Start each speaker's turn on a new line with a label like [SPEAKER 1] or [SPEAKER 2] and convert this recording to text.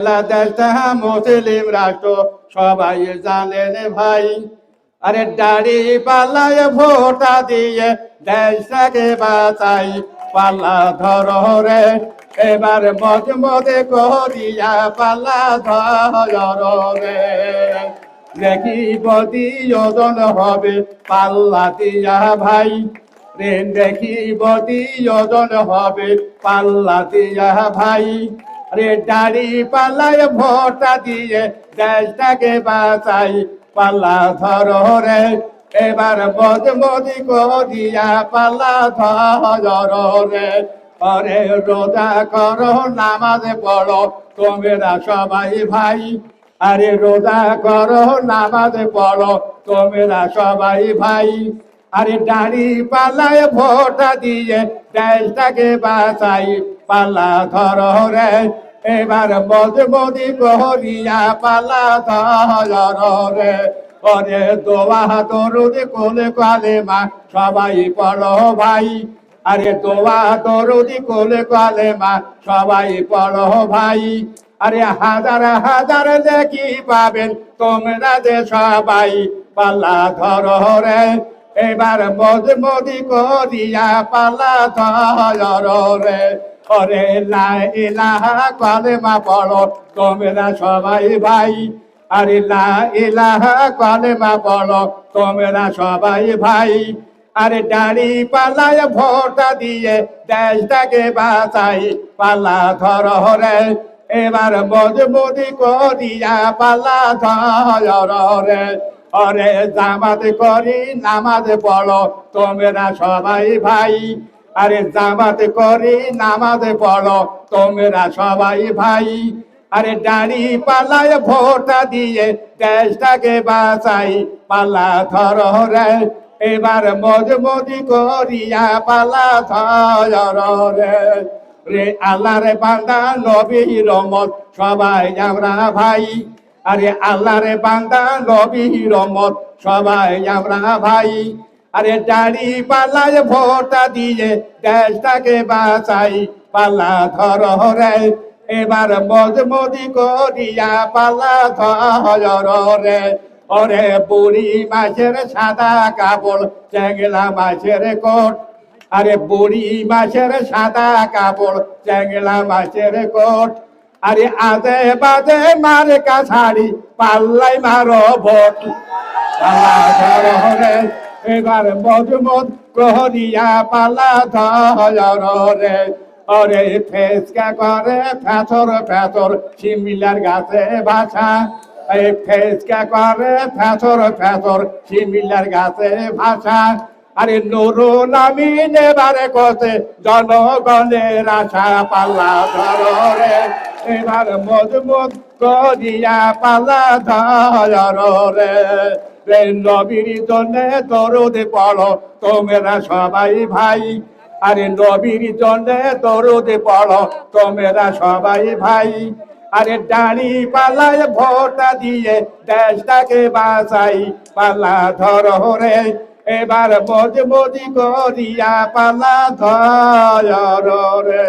[SPEAKER 1] দেশটা মুসলিম রাষ্ট্র, সবাই জানেন ভাই। আরে দাড়ি পাল্লায় ভোটা দিয়ে দেশটাকে বাঁচাই, পাল্লা ধরো রে। এবার মজমদে করিয়া পাল্লা ধরো রে। দেখি বদি ওজন হবে, পাল্লা দিয়া ভাই। রে দেখি বদি ওজন হবে, পাল্লা দিয়া ভাই। রে দাড়ি পাল্লায় ভোটা দিয়ে দেশটাকে বাঁচাই। পাল্লা ধরো রে, এবার বদমদি করিয়া পাল্লা ধরো রে। অরে রোজা করো, নামাজ পড়ো, তোমরা সবাই ভাই। আরে রোজা করো, নামাজ পড়ো, তোমরা সবাই ভাই। আরে দাড়ি পাল্লায় ভোটা দিয়ে দেশটাকে বাঁচাই। পাল্লা ধরো রে। এবার মজমদি করিয়া পাল্লা ধরো রে। ওরে দোয়া দরুদ কোলে কালে মা সবাই পড়ো ভাই। আরে দোয়া দরুদ কোলে কালে মা সবাই পড়ো ভাই। আরে হাজার হাজার দেখি পাবেন তোমরা যে সবাই। পাল্লা ধরো রে। এবার মজমদি করিয়া পাল্লা ধরো রে। ওরে লা ইলাহা কালেমা পড়ো। তোমরা সবাই ভাই, আরে লা ইলাহা কালেমা পড়ো। তোমরা সবাই ভাই, আরে দাড়ি পাল্লায় ভোটা দিয়ে দেশটাকে বাঁচাই। পাল্লা ধরো রে, এবার মজবুতি করিয়া পাল্লা ধর রে। অরে জামাত করি, নামাজ পড়ো। তোমরা সবাই ভাই আরে জামাতে করি, নামাজ পড়ো। তোমরা সবাই ভাই, আরে দাড়ি পালায় ভোটা দিয়ে দেশটাকে বাঁচাই। পাল্লা ধরো রে, এবার মজমদি করিয়া পালা ধরো রে। রে আল্লাহ রে বান্দা নবী রমত সবাই আমরা ভাই। আরে আল্লাহ রে বান্দা নবী রমত সবাই আমরা ভাই। আরে দাড়ি পাল্লায় ভোটা দিয়ে দেশটাকে বাঁচাই। পাল্লা ধর রে, এবার মজমদি করিয়া পাল্লা ধরো রে। ওরে বুড়ি মাছের সাদা কাপড়, চ্যাংলা মাছের কোট। আরে বুড়ি মাছের সাদা কাপড়, চ্যাংলা মাছের কোট। আরে আজে বাজে মারে কাছাড়ি পাল্লাই মারো ভোট। পাল্লা ধরো রে এবার মজমত করিয়া পাল্লা ধরো রে। ওরে ফেসকা করে ফেথর ফেথর শিমিলার গাছে ভাষা ফেসকা করে ফেথর ফেথর শিমিলার গাছে ভাষা আরে নুরু নামি নেবারে কতে জনগণের আশা পাল্লা ধরো রে। এবার মজবুত করিয়া পাল্লা ধরো রে। রে নবীর জন্য দরদে পড়ো তোমরা সবাই ভাই। আরে নবীর জন্য দরদে পড়ো তোমরা সবাই ভাই। আরে দাড়ি পাল্লায় ভোটা দিয়ে দেশটাকে বাঁচাই। পাল্লা ধরো রে, এবার মজমজি করিয়া পালা ধর রে।